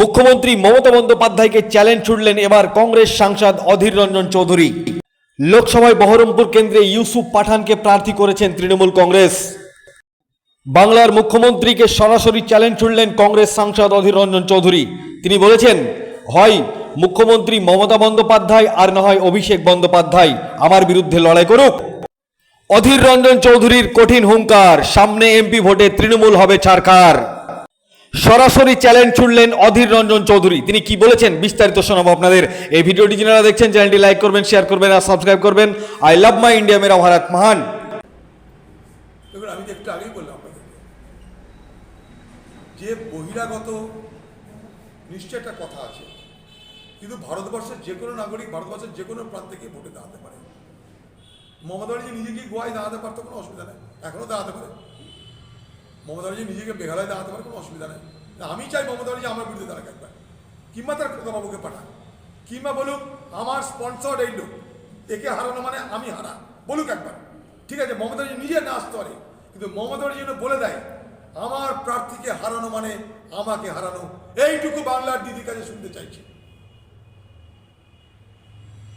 মুখ্যমন্ত্রী মমতা বন্দ্যোপাধ্যায়কে চ্যালেঞ্জ ছুড়লেন এবার কংগ্রেস সাংসদ অধীর রঞ্জন চৌধুরী। লোকসভায় বহরমপুর কেন্দ্রে ইউসুফ পাঠানকে প্রার্থী করেছেন তৃণমূল কংগ্রেস। বাংলার মুখ্যমন্ত্রীকে সরাসরি চ্যালেঞ্জ ছুড়লেন কংগ্রেস সাংসদ অধীর রঞ্জন চৌধুরী। তিনি বলেছেন, হয়, মুখ্যমন্ত্রী মমতা বন্দ্যোপাধ্যায় আর না হয় অভিষেক বন্দ্যোপাধ্যায়। আমার বিরুদ্ধে লড়াই করুক। অধীর রঞ্জন চৌধুরীর কঠিন হুঙ্কার, সামনে এমপি ভোটে তৃণমূল হবে ছাড়কার সরাসরি চ্যালেঞ্জ ছুড়লেন অধীর রঞ্জন চৌধুরী। তিনি কি বলেছেন বিস্তারিত শোনাবো আপনাদের। এই ভিডিওটি যারা দেখছেন, চ্যানেলটি লাইক করবেন, শেয়ার করবেন আর সাবস্ক্রাইব করবেন। আই লাভ মাই ইন্ডিয়া মেরা ভারত মহান। আমি একটু আগেই বললাম যে বহিরাগত নিশ্চয় একটা কথা আছে। কিন্তু ভারতবর্ষের যে কোনো নাগরিক ভারতবর্ষের যে কোনো প্রান্তে গিয়ে ভোটে দাঁড়াতে পারে। মমতা ব্যানার্জি নিজেকে গোয়ায় দাঁড়াতে পারতো কোনো অসুবিধা নেই। এখনও দাঁড়াতে পারে। মমতা নিজেকে মেঘালয় দাঁড়াতে পারে, কোনো অসুবিধা নেই। আমি চাই মমতা আমার বিরুদ্ধে দাঁড়াক একবার। কিংবা তার খোকাবাবুকে পাঠান কিংবা বলুক, আমার স্পন্সর এই লোক, একে হারানো মানে আমি হারা। বলুক একবার। ঠিক আছে মমতা নিজে না আসতে পারে, কিন্তু মমতা যেন বলে দেয়, আমার প্রার্থীকে হারানো মানে আমাকে হারানো। এইটুকু বাংলার দিদির কাছে শুনতে চাইছি।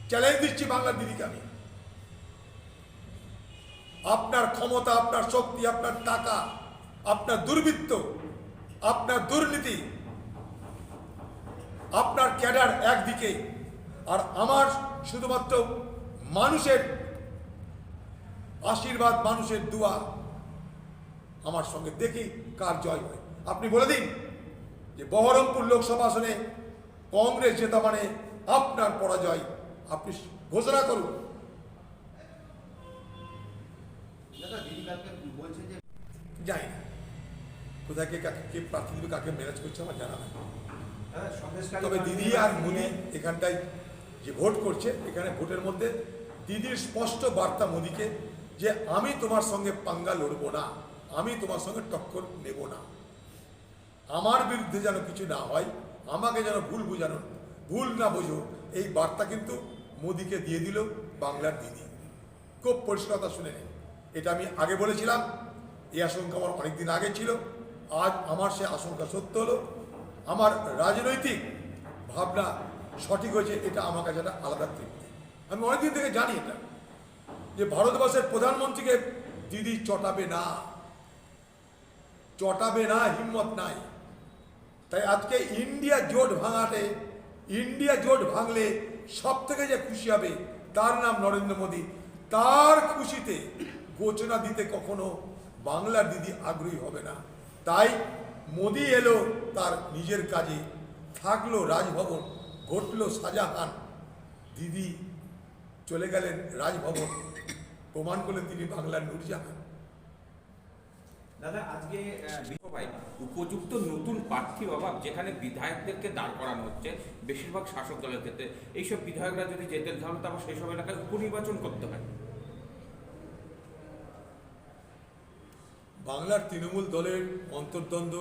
চ্যালেঞ্জ দিচ্ছি বাংলার দিদিকে আমি। আপনার ক্ষমতা, আপনার শক্তি, আপনার টাকা আপনার দুর্বৃত্ত আপনার দুর্নীতি আপনার ক্যাডার একদিকে আর আমার শুধুমাত্র মানুষের আশীর্বাদ মানুষের দোয়া আমার সঙ্গে দেখি কার জয় হয়। আপনি বলে দিন যে বহরমপুর লোকসভা আসনে কংগ্রেস জেতা মানে আপনার পরাজয়। আপনি ঘোষণা করুন। দাদা দিদি কালকে বলছে যে জানি না। কোথায় কে কাকে কে প্রার্থী দিবে কাকে ম্যানেজ করছে আমার জানা নাই তবে দিদি আর মোদি এখানটায় যে ভোট করছে এখানে ভোটের মধ্যে দিদির স্পষ্ট বার্তা মোদিকে যে আমি তোমার সঙ্গে পাঙ্গা লড়বো না আমি তোমার সঙ্গে টক্কর নেব না। আমার বিরুদ্ধে যেন কিছু না হয় আমাকে যেন ভুল বোঝানো ভুল না বোঝো এই বার্তা কিন্তু মোদিকে দিয়ে দিল বাংলার দিদি। খুব পরিষ্কারতা শুনে নেই এটা আমি আগে বলেছিলাম এই আশঙ্কা আমার অনেকদিন আগে ছিল। আজ আমার সে আশঙ্কা সত্য হলো। আমার রাজনৈতিক ভাবনা সঠিক হয়েছে, এটা আমার কাছে একটা আলাদা তৃপ্তি। আমি অনেকদিন থেকে জানি এটা, যে ভারতবর্ষের প্রধানমন্ত্রীকে দিদি চটাবে না চটাবে না, হিম্মত নাই। তাই আজকে ইন্ডিয়া জোট ভাঙাতে, ইন্ডিয়া জোট ভাঙলে সব থেকে যে খুশি হবে, তার নাম নরেন্দ্র মোদী। তার খুশিতে ঘোষণা দিতে কখনো বাংলার দিদি আগ্রহী হবে না। তাই মোদি এলো তার নিজের কাজে। থাকল রাজভবন ঘটলো শাহজাহান। দিদি চলে গেলেন রাজভবন। প্রমাণ করলেন তিনি বাংলার নূরজাহান। দাদা আজকে আহ, উপযুক্ত নতুন প্রার্থীর অভাব যেখানে বিধায়কদেরকে দাঁড় করানো হচ্ছে বেশিরভাগ শাসক দলের ক্ষেত্রে এইসব বিধায়করা যদি যেতেন তাহলে তো আবার সেই সব এলাকায় উপনির্বাচন করতে হয়। বাংলার তৃণমূল দলের অন্তর্দ্বন্দ্ব,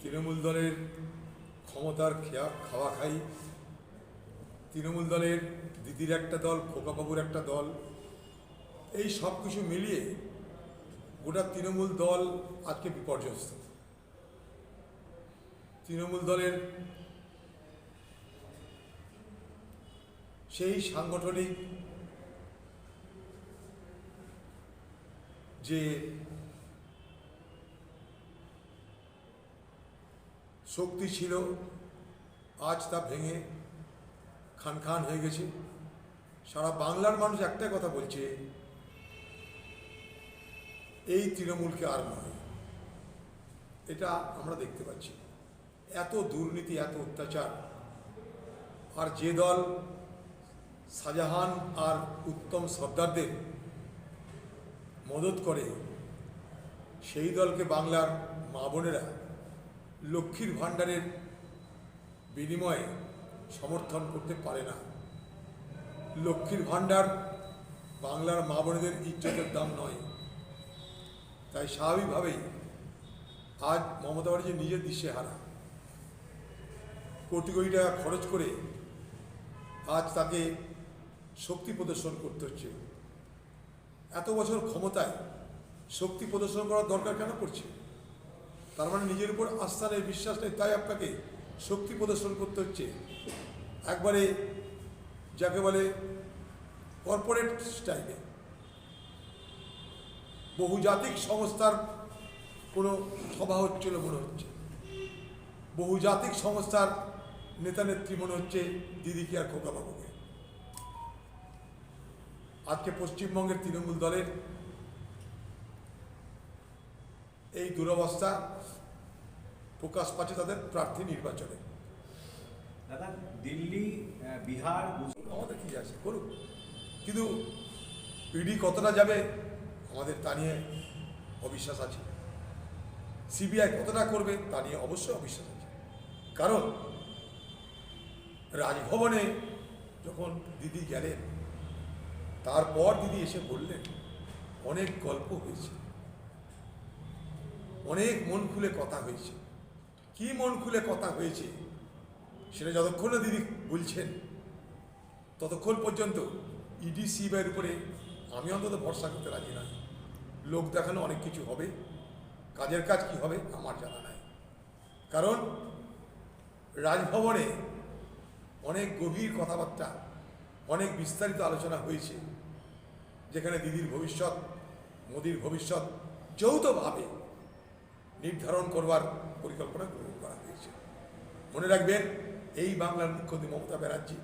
তৃণমূল দলের ক্ষমতার খেয়া খাওয়া খাই তৃণমূল দলের দিদির একটা দল, খোকাবাবুর একটা দল, এই সব কিছু মিলিয়ে গোটা তৃণমূল দল আজকে বিপর্যস্ত। তৃণমূল দলের সেই সাংগঠনিক যে শক্তি ছিল, আজ তা ভেঙে খান খান হয়ে গেছে। সারা বাংলার মানুষ একটাই কথা বলছে, এই তৃণমূলকে আর নয়। এটা আমরা দেখতে পাচ্ছি। এত দুর্নীতি, এত অত্যাচার। আর যে দল শাহজাহান আর উত্তম সর্দারদের মদত করে, সেই দলকে বাংলার মা বোনেরা লক্ষ্মীর ভাণ্ডারের বিনিময়ে সমর্থন করতে পারে না। লক্ষ্মীর ভাণ্ডার বাংলার মা বোনেদের ইজ্জতের দাম নয়। তাই স্বাভাবিকভাবেই আজ মমতা ব্যানার্জি নিজের দৃশ্যে হারা কোটি কোটি টাকা খরচ করে আজ তাকে শক্তি প্রদর্শন করতে হচ্ছে। এত বছর ক্ষমতায় শক্তি প্রদর্শন করার দরকার কেন করছে তার মানে নিজের উপর আস্থা নেই, বিশ্বাস নেই, তাই আপনাকে শক্তি প্রদর্শন করতে হচ্ছে। একবারে যাকে বলে কর্পোরেট স্টাইলে বহুজাতিক সংস্থার কোনো সভা হচ্ছিল মনে হচ্ছে। বহুজাতিক সংস্থার নেতা নেত্রী মনে হচ্ছে দিদিকে আর খোকাবাবুকে? আজকে পশ্চিমবঙ্গের তৃণমূল দলের এই দুরবস্থা প্রকাশ পাচ্ছে তাদের প্রার্থী নির্বাচনে। দাদা দিল্লি বিহার আমাদের কি আছে? করুক। কিন্তু ইডি কতটা যাবে আমাদের তা নিয়ে অবিশ্বাস আছে। সিবিআই কতটা করবে তা নিয়ে অবশ্যই অবিশ্বাস আছে। কারণ রাজভবনে যখন দিদি গেলেন তারপর দিদি এসে বললেন, অনেক গল্প হয়েছে। অনেক মন খুলে কথা হয়েছে। কি মন খুলে কথা হয়েছে, সেটা যতক্ষণ না দিদি বলছেন, ততক্ষণ পর্যন্ত ইডি সিবিআইয়ের উপরে আমি অন্তত ভরসা করতে রাজি নই। লোক দেখানো অনেক কিছু হবে, কাজের কাজ কি হবে আমার জানা নাই। কারণ রাজভবনে অনেক গভীর কথাবার্তা অনেক বিস্তারিত আলোচনা হয়েছে, যেখানে দিদির ভবিষ্যৎ, মোদির ভবিষ্যৎ যৌথভাবে নির্ধারণ করবার পরিকল্পনা গ্রহণ করা হয়েছে। মনে রাখবেন, এই বাংলার মুখ্যমন্ত্রী মমতা ব্যানার্জি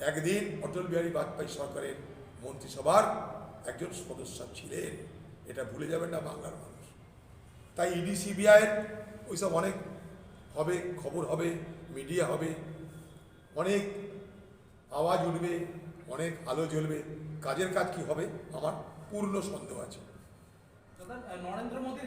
একদিন অটল বিহারী বাজপেয়ী সরকারের মন্ত্রিসভার একজন সদস্য ছিলেন। এটা ভুলে যাবেন না বাংলার মানুষ। তাই ইডি সিবিআইয়ের ওইসব অনেক হবে, খবর হবে, মিডিয়া হবে, অনেক আওয়াজ উঠবে, অনেক আলো জ্বলবে। কাজের কাজ কি হবে? আমার পূর্ণ সন্দেহ আছে। নরেন্দ্র মোদী